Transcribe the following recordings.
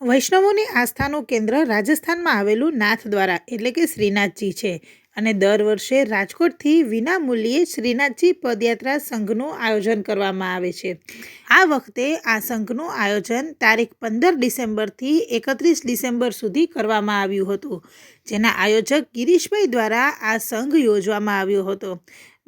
વૈષ્ણવોની આસ્થાનું કેન્દ્ર રાજસ્થાનમાં આવેલું નાથ દ્વારા, એટલે કે શ્રીનાથજી છે. અને દર વર્ષે રાજકોટથી વિના મૂલ્યે શ્રીનાથજી પદયાત્રા સંઘનું આયોજન કરવામાં આવે છે. આ વખતે આ સંઘનું આયોજન તારીખ પંદર ડિસેમ્બરથી એકત્રીસ ડિસેમ્બર સુધી કરવામાં આવ્યું હતું, જેના આયોજક ગિરીશભાઈ દ્વારા આ સંઘ યોજવામાં આવ્યો હતો.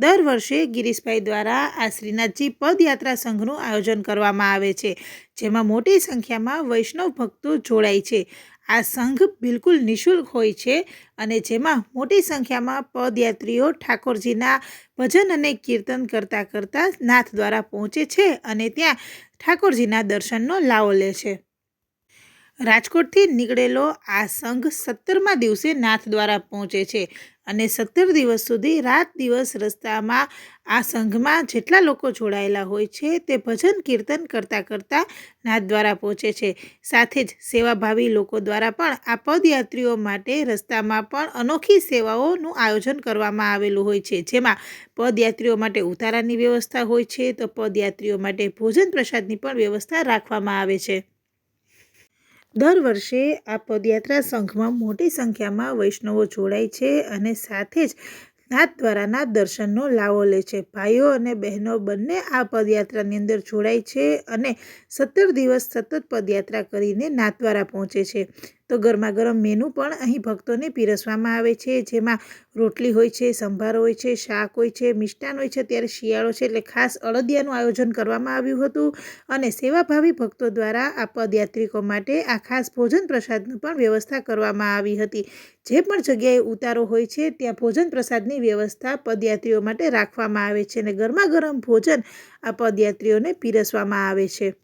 દર વર્ષે ગિરીશભાઈ દ્વારા આ શ્રીનાથજી પદયાત્રા સંઘનું આયોજન કરવામાં આવે છે, જેમાં મોટી સંખ્યામાં વૈષ્ણવ ભક્તો જોડાય છે. આ સંઘ બિલકુલ નિઃશુલ્ક હોય છે અને જેમાં મોટી સંખ્યામાં પદયાત્રીઓ ઠાકોરજીના ભજન અને કીર્તન કરતાં કરતાં નાથ દ્વારા પહોંચે છે અને ત્યાં ઠાકોરજીના દર્શનનો લાવો લે છે. રાજકોટથી નીકળેલો આ સંઘ સત્તરમા દિવસે નાથ દ્વારા પહોંચે છે અને સત્તર દિવસ સુધી રાત દિવસ રસ્તામાં આ સંઘમાં જેટલા લોકો જોડાયેલા હોય છે તે ભજન કીર્તન કરતાં કરતાં નાથ દ્વારા પહોંચે છે. સાથે જ સેવાભાવી લોકો દ્વારા પણ આ પદયાત્રીઓ માટે રસ્તામાં પણ અનોખી સેવાઓનું આયોજન કરવામાં આવેલું હોય છે. જેમાં પદયાત્રીઓ માટે ઉતારાની વ્યવસ્થા હોય છે તો પદયાત્રીઓ માટે ભોજન પ્રસાદની પણ વ્યવસ્થા રાખવામાં આવે છે. દર વર્ષે આ પદયાત્રા સંઘમાં મોટી સંખ્યામાં વૈષ્ણવો જોડાય છે અને સાથે જ નાથ દ્વારાના દર્શનનો લાવો લે છે. ભાઈઓ અને બહેનો બંને આ પદયાત્રાની અંદર જોડાય છે અને સત્તર દિવસ સતત પદયાત્રા કરીને નાથ દ્વારા પહોંચે છે. તો ગરમા ગરમ મેનુ પણ અહીં ભક્તોને પીરસવામાં આવે છે. જેમાં રોટલી હોય છે, સંભાર હોય છે, શાક હોય છે, મિષ્ટાન હોય છે. ત્યારે શિયાળો છે એટલે ખાસ અળદિયાનું આયોજન કરવામાં આવ્યું હતું અને સેવાભાવી ભક્તો દ્વારા આ પદયાત્રિકો માટે આ ખાસ ભોજન પ્રસાદની પણ વ્યવસ્થા કરવામાં આવી હતી. જે પણ જગ્યાએ ઉતારો હોય છે, ત્યાં ભોજન પ્રસાદની વ્યવસ્થા પદયાત્રીઓ માટે રાખવામાં આવે છે અને ગરમા ગરમ ભોજન આ પદયાત્રીઓને પીરસવામાં આવે છે.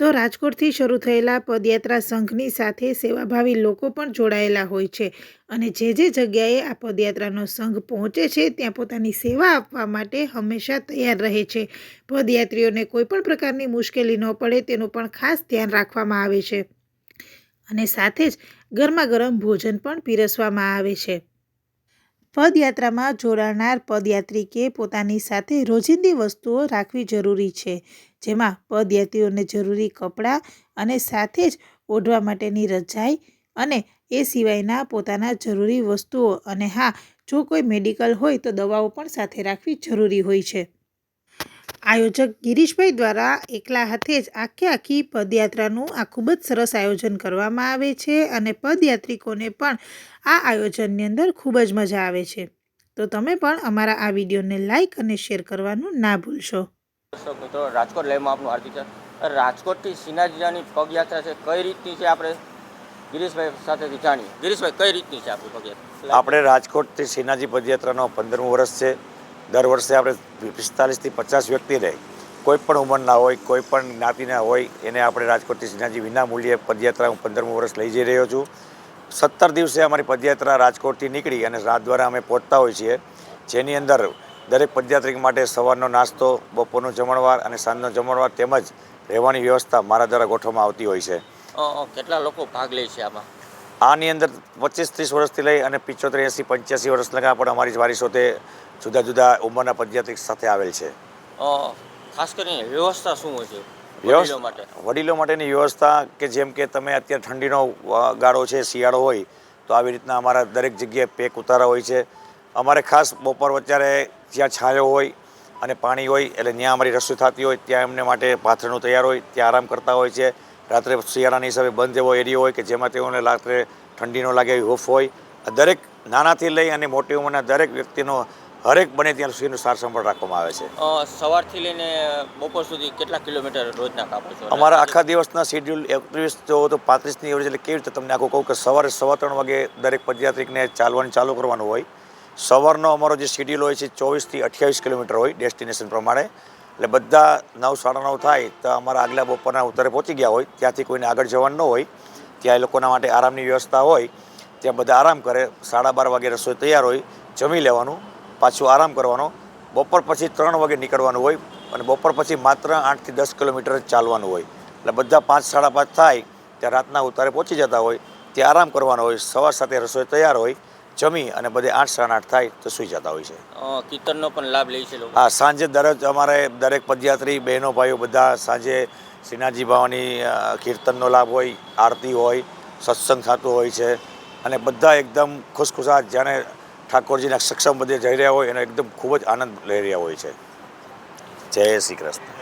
તો રાજકોટથી શરૂ થયેલા પદયાત્રા સંઘની સાથે સેવાભાવી લોકો પણ જોડાયેલા હોય છે અને જે જે જગ્યાએ આ પદયાત્રાનો સંઘ પહોંચે છે, ત્યાં પોતાની સેવા આપવા માટે હંમેશા તૈયાર રહે છે. પદયાત્રીઓને કોઈ પણ પ્રકારની મુશ્કેલી ન પડે, તેનું પણ ખાસ ધ્યાન રાખવામાં આવે છે. અને સાથે જ ગરમા ગરમ ભોજન પણ પીરસવામાં આવે છે. પદયાત્રામાં જોડાનાર પદયાત્રિકે પોતાની સાથે રોજિંદી વસ્તુઓ રાખવી જરૂરી છે, જેમાં પદયાત્રીઓને જરૂરી કપડાં અને સાથે જ ઓઢવા માટેની રજાઈ અને એ સિવાયના પોતાના જરૂરી વસ્તુઓ. અને હા, જો કોઈ મેડિકલ હોય તો દવાઓ પણ સાથે રાખવી જરૂરી હોય છે. આયોજક ગિરીશભાઈ દ્વારા એકલા હાથે જ આખે આખી પદયાત્રાનું આ ખૂબ જ સરસ આયોજન કરવામાં આવે છે અને પદયાત્રિકોને પણ આ આયોજનની અંદર ખૂબ જ મજા આવે છે. તો તમે પણ અમારા આ વિડીયોને લાઈક અને શેર કરવાનું ના ભૂલશો. મિત્રો રાજકોટ લાઈવમાં આપનું હાર્દિક છે રાજકોટથી સિનાજીરાની પગયાત્રા છે કઈ રીતની છે આપણે ગિરીશભાઈ સાથેથી જાણીએ? ગિરીશભાઈ કઈ રીતની છે આપણી પગયાત્રા? આપણે રાજકોટથી સિનાજી પદયાત્રાનો પંદરમું વર્ષ છે. દર વર્ષે આપણે પિસ્તાલીસથી પચાસ વ્યક્તિને કોઈ પણ ઉંમરના હોય, કોઈ પણ જ્ઞાતિના હોય, એને આપણે રાજકોટથી સિંહાજી વિના મૂલ્યે પદયાત્રા હું પંદરમું વર્ષ લઈ જઈ રહ્યો છું. સત્તર દિવસે અમારી પદયાત્રા રાજકોટથી નીકળી અને રાત દ્વારા અમે પહોંચતા હોઈએ છીએ. જેની અંદર દરેક પદયાત્રિક માટે સવારનો નાસ્તો, બપોરનો જમણવાર અને સાંજનો જમણવાર તેમજ રહેવાની વ્યવસ્થા મારા દ્વારા ગોઠવવામાં આવતી હોય છે. કેટલા લોકો ભાગ લે છે આમાં? આની અંદર પચીસ ત્રીસ વર્ષથી લઈ અને પિચોતેર એંસી પંચ્યાસી વર્ષ લગા પણ અમારી વારીસો તે જુદા જુદા ઉંમરના પદયાત્રિક સાથે આવેલ છે. ખાસ કરીને વ્યવસ્થા શું હોય છે વડીલો માટે? વડીલો માટેની વ્યવસ્થા કે જેમ કે તમે અત્યારે ઠંડીનો ગાળો છે શિયાળો હોય તો આવી રીતના અમારા દરેક જગ્યાએ પેક ઉતારા હોય છે. અમારે ખાસ બપોર અત્યારે જ્યાં છાંયો હોય અને પાણી હોય એટલે ત્યાં અમારી રસોઈ થતી હોય ત્યાં એમને માટે પાથરણું તૈયાર હોય ત્યાં આરામ કરતા હોય છે. રાત્રે શિયાળાની હિસાબે બંધ એવો એરિયો હોય કે જેમાં તેઓને રાત્રે ઠંડી ન લાગે એવી હોફ હોય. દરેક નાનાથી લઈ અને મોટી ઉંમરના દરેક વ્યક્તિનો હરેક બને ત્યાં સુધીનું સાર સંભાળ રાખવામાં આવે છે. સવારથી લઈને બપોર સુધી કેટલા કિલોમીટર રોજના કાપો છો? અમારા આખા દિવસના શેડ્યુલ એકત્રીસ જો તો પાંત્રીસની એવરેજ એટલે કેવી રીતે તમને આખું કહું કે સવારે સવા ત્રણ વાગે દરેક પદયાત્રિકને ચાલવાનું ચાલુ કરવાનું હોય. સવારનો અમારો જે શેડ્યુલ હોય છે ચોવીસથી અઠ્યાવીસ કિલોમીટર હોય ડેસ્ટિનેશન પ્રમાણે. એટલે બધા નવ સાડા નવ થાય તો અમારા આગલા બપોરના ઉત્તરે પહોંચી ગયા હોય. ત્યાંથી કોઈને આગળ જવાનું ન હોય. ત્યાં એ લોકોના માટે આરામની વ્યવસ્થા હોય. ત્યાં બધા આરામ કરે. સાડા બાર વાગે રસોઈ તૈયાર હોય. જમી લેવાનું. પાછું આરામ કરવાનો. બપોર પછી ત્રણ વાગે નીકળવાનું હોય અને બપોર પછી માત્ર આઠથી દસ કિલોમીટર ચાલવાનું હોય. એટલે બધા પાંચ સાડા પાંચ થાય. ત્યાં રાતના ઉતારે પહોંચી જતા હોય. ત્યાં આરામ કરવાનો હોય. સવાર સાથે રસોઈ તૈયાર હોય. જમી અને બધે આઠ સાડા આઠ થાય તો સૂઈ જતા હોય છે. કીર્તનનો પણ લાભ લે છે લોકો. હા સાંજે દરરોજ અમારે દરેક પદયાત્રી બહેનો ભાઈઓ બધા સાંજે શ્રીનાથજી બાવાની કીર્તનનો લાભ હોય આરતી હોય સત્સંગ થતું હોય છે અને બધા એકદમ ખુશખુશાલ જાણે ઠાકોરજીના સક્ષમ બધે જઈ રહ્યા હોય એનો એકદમ ખૂબ જ આનંદ લઈ રહ્યા હોય છે. જય શ્રી કૃષ્ણ.